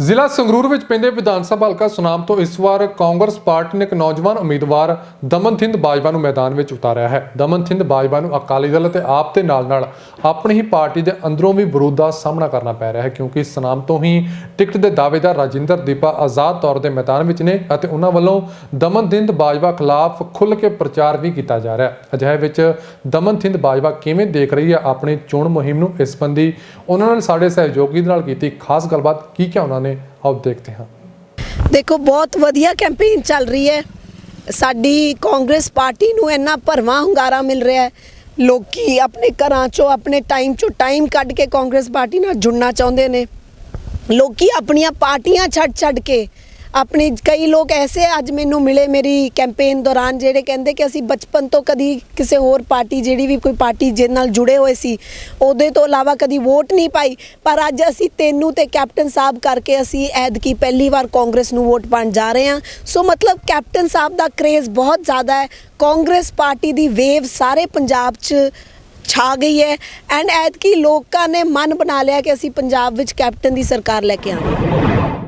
ਜ਼ਿਲ੍ਹਾ ਸੰਗਰੂਰ ਵਿੱਚ ਪੈਂਦੇ ਵਿਧਾਨ ਸਭਾ ਹਲਕਾ ਸੁਨਾਮ ਤੋਂ ਇਸ ਵਾਰ ਕਾਂਗਰਸ ਪਾਰਟੀ ਨੇ ਇੱਕ ਨੌਜਵਾਨ ਉਮੀਦਵਾਰ ਦਮਨਥਿੰਦ ਬਾਜਵਾ ਨੂੰ ਮੈਦਾਨ ਵਿੱਚ ਉਤਾਰਿਆ ਹੈ। ਦਮਨਥਿੰਦ ਬਾਜਵਾ ਨੂੰ ਅਕਾਲੀ ਦਲ ਅਤੇ ਆਪ ਦੇ ਨਾਲ-ਨਾਲ ਆਪਣੀ ਹੀ ਪਾਰਟੀ ਦੇ ਅੰਦਰੋਂ ਵੀ ਵਿਰੋਧ ਦਾ ਸਾਹਮਣਾ ਕਰਨਾ ਪੈ ਰਿਹਾ ਹੈ ਕਿਉਂਕਿ ਸੁਨਾਮ ਤੋਂ ਹੀ ਟਿਕਟ ਦੇ ਦਾਅਵੇਦਾਰ ਰਾਜਿੰਦਰ ਦੀਪਾ ਆਜ਼ਾਦ ਤੌਰ ਤੇ ਮੈਦਾਨ ਵਿੱਚ ਨੇ ਅਤੇ ਉਹਨਾਂ ਵੱਲੋਂ ਦਮਨਥਿੰਦ ਬਾਜਵਾ ਖਿਲਾਫ ਖੁੱਲ੍ਹ ਕੇ ਪ੍ਰਚਾਰ ਵੀ ਕੀਤਾ ਜਾ ਰਿਹਾ ਹੈ। ਅਜਿਹੇ ਵਿੱਚ ਦਮਨਥਿੰਦ ਬਾਜਵਾ ਕਿਵੇਂ ਦੇਖ ਰਹੀ ਹੈ ਆਪਣੀ ਚੋਣ ਮੁਹਿੰਮ ਨੂੰ ਇਸ ਸੰਬੰਧੀ ਉਹਨਾਂ ਨਾਲ ਸਾਡੇ ਸਹਿਯੋਗੀ ਦੇ ਨਾਲ ਕੀਤੀ ਖਾਸ ਗੱਲਬਾਤ, ਕੀ ਕਿਹਾ ਉਹਨਾਂ ਨੇ? ਆਓ ਦੇਖਦੇ ਹਾਂ। ਦੇਖੋ, ਬਹੁਤ ਵਧੀਆ ਕੈਂਪੇਨ ਚੱਲ ਰਹੀ ਹੈ। ਸਾਡੀ ਕਾਂਗਰਸ ਪਾਰਟੀ ਨੂੰ ਇੰਨਾ ਭਰਵਾਂ ਹੁੰਗਾਰਾ ਮਿਲ ਰਿਹਾ ਹੈ। ਲੋਕੀ ਆਪਣੇ ਘਰਾਂ ਚੋਂ, ਆਪਣੇ ਟਾਈਮ ਚੋਂ ਟਾਈਮ ਕੱਢ ਕੇ ਕਾਂਗਰਸ ਪਾਰਟੀ ਨਾਲ ਜੁੜਨਾ ਚਾਹੁੰਦੇ ਨੇ। ਲੋਕੀ ਆਪਣੀਆਂ ਪਾਰਟੀਆਂ ਛੱਡ ਛੱਡ ਕੇ ਆਪਣੇ ਕਈ ਲੋਕ ਐਸੇ ਅੱਜ ਮੈਨੂੰ ਮਿਲੇ ਮੇਰੀ ਕੈਂਪੇਨ ਦੌਰਾਨ ਜਿਹੜੇ ਕਹਿੰਦੇ ਕਿ ਅਸੀਂ ਬਚਪਨ ਤੋਂ ਕਦੀ ਕਿਸੇ ਹੋਰ ਪਾਰਟੀ ਜਿਹੜੀ ਵੀ ਕੋਈ ਪਾਰਟੀ ਜਿਹਦੇ ਨਾਲ ਜੁੜੇ ਹੋਏ ਸੀ, ਉਹਦੇ ਤੋਂ ਇਲਾਵਾ ਕਦੀ ਵੋਟ ਨਹੀਂ ਪਾਈ। ਪਰ ਅੱਜ ਅਸੀਂ ਤੈਨੂੰ ਤੇ ਕੈਪਟਨ ਸਾਹਿਬ ਕਰਕੇ ਅਸੀਂ ਐਦਕੀ ਪਹਿਲੀ ਵਾਰ ਕਾਂਗਰਸ ਨੂੰ ਵੋਟ ਪਾਉਣ ਜਾ ਰਹੇ ਹਾਂ। ਸੋ ਮਤਲਬ ਕੈਪਟਨ ਸਾਹਿਬ ਦਾ ਕ੍ਰੇਜ਼ ਬਹੁਤ ਜ਼ਿਆਦਾ ਹੈ। ਕਾਂਗਰਸ ਪਾਰਟੀ ਦੀ ਵੇਵ ਸਾਰੇ ਪੰਜਾਬ 'ਚ ਛਾ ਗਈ ਹੈ ਐਂਡ ਐਤਕੀ ਲੋਕਾਂ ਨੇ ਮਨ ਬਣਾ ਲਿਆ ਕਿ ਅਸੀਂ ਪੰਜਾਬ ਵਿੱਚ ਕੈਪਟਨ ਦੀ ਸਰਕਾਰ ਲੈ ਕੇ ਆਵਾਂਗੇ।